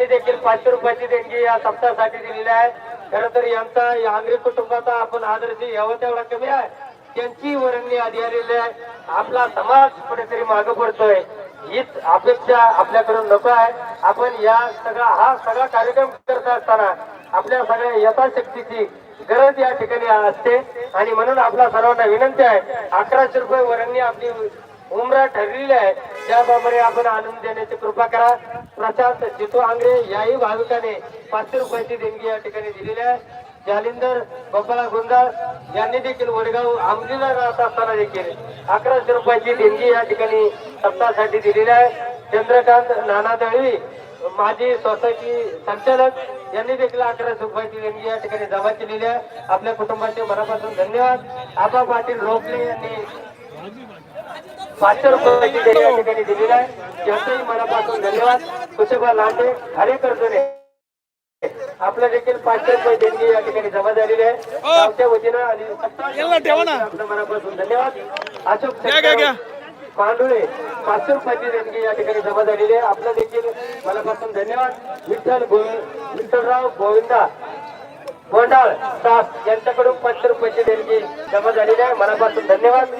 यांनी देखील पाचशे रुपयाची देणगी या सप्ताहासाठी दिलेली आहे. खरं तर यांचा या आंग्रे कुटुंबाचा आपण आदर्श यावं तेवढा कमी आहे. त्यांची वरणी आधी आलेली आहे. आपला समाज कुठेतरी मागे पडतोय हीच अपेक्षा आपल्याकडून नको आहे. आपण या सगळा हा सगळा कार्यक्रम करत असताना आपल्या सगळ्या यथाशक्तीची गरज या ठिकाणी असते. आणि म्हणून आपल्या सर्वांना विनंती आहे अकराशे रुपये वरणी आपली उमरा ठरलेली आहे. त्याप्रमाणे आपण आणून देण्याची कृपा करा. प्रशांत जितू आंग्रे याही भाविकाने पाचशे रुपयाची देणगी या ठिकाणी दिलेली आहे. जालिंदर गोपाला गुंजाळ यांनी देखील वडगाव आमलीला राहत असताना देखील अकराशे रुपयाची देणगी या ठिकाणी सप्ताहासाठी दिलेली आहे. चंद्रकांत नाना दळवी माजी सोसायटी संचालक यांनी देखील अकराशे रुपयाची देणगी या ठिकाणी जमा केलेली आहे. आपल्या कुटुंबाचे मनापासून धन्यवाद. आबा पाटील रोपले यांनी पाचशे रुपयाची देणी या ठिकाणी दिलेली आहे. त्यांचंही मनापासून धन्यवाद. कुशेबा लांडे हरे करतोने आपल्या देखील पाचशे रुपये देणगी या ठिकाणी जमा झालेली आहे. वतीनं आणि. आपल्या मनापासून धन्यवाद. अशोक. पांडुळे पाचशे रुपयाची देणगी या ठिकाणी जमा झालेली आहे. आपल्या देखील मनापासून धन्यवाद. विठ्ठल गोविंद विठ्ठलराव गोविंदा गोंडाळ दास यांच्याकडून पाचशे रुपयाची देणगी जमा झालेली आहे. मनापासून धन्यवाद.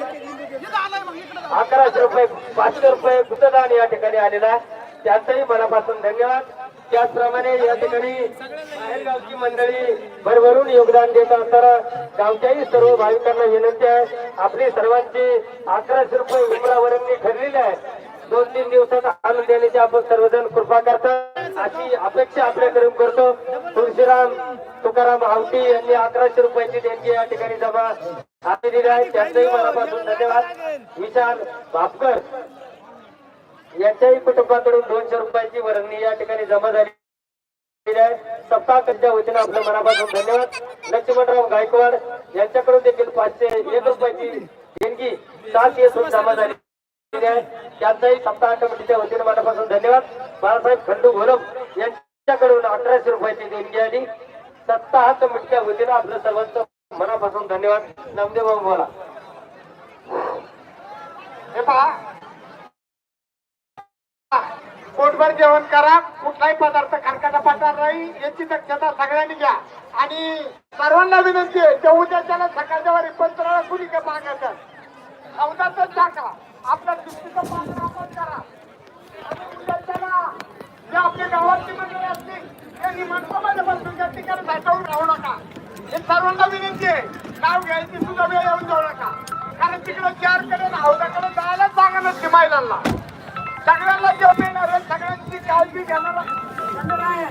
अकराशे रुपये पाचशे रुपये गुप्तदान या ठिकाणी आलेला आहे. त्याचंही मनापासून धन्यवाद. त्याचप्रमाणे या ठिकाणी बाहेरगावची मंडळी भरभरून योगदान देत असताना गावच्याही सर्व भाविकांना विनंती आहे. आपली सर्वांची अकराशे रुपये उमरावरणी ठरलेली आहे. दोन तीन दिवसात आणून देण्याची आपण सर्वजण कृपा करतात अशी अपेक्षा आपल्याकडून करतो. तुळशीराम तुकाराम आवटी यांनी अकराशे रुपयाची देणगी या ठिकाणी जमा दिलेली आहे त्यांचंही मनापासून धन्यवाद विशाल भापकर यांच्याही कुटुंबाकडून दोनशे रुपयाची वर्गणी या ठिकाणी जमा झाली. सप्ताहाच्या वतीनं आपल्या मनापासून धन्यवाद. लक्ष्मणराव गायकवाड यांच्याकडून देखील पाचशे एक रुपयाची देणगी सात येथून जमा झाली. आहे त्यांचाही सप्ताह कमिटीच्या वतीनं मनापासून धन्यवाद. बाळासाहेब खंडू घोलप यांच्याकडून अकराशे रुपयाची देणगी आली. सप्ताह कमिटीच्या वतीनं आपलं सर्वांचं धन्यवाद. नामदेव भाऊ बोला. हे पहा. पोटभर जेवण करा. कुठलाही पदार्थ खरकाटा पाठणार नाही. याची दक्षता सगळ्यांनी घ्या. आणि सर्वांना विनंती आहे त्या उद्याच्याला सकाळच्या वारी पंचराला कुणी का मागायचं चौदाच टाका. आपल्या दृष्टीचं पालन आपण करा. जे आपल्या गावातली मंडळी असतील त्यांनी निमंत्रणामध्ये बसून त्या ठिकाणी साठवून राहू नका. हे सर्वांना विनंती आहे नाव घ्यायची सुद्धा वेळ येऊन जाऊ नका. कारण तिकडे चारकडे हौदाकडे जायला जागा नसते महिलांना. सगळ्यांना जेवण येणार सगळ्यांची काळजी घेणार आहे.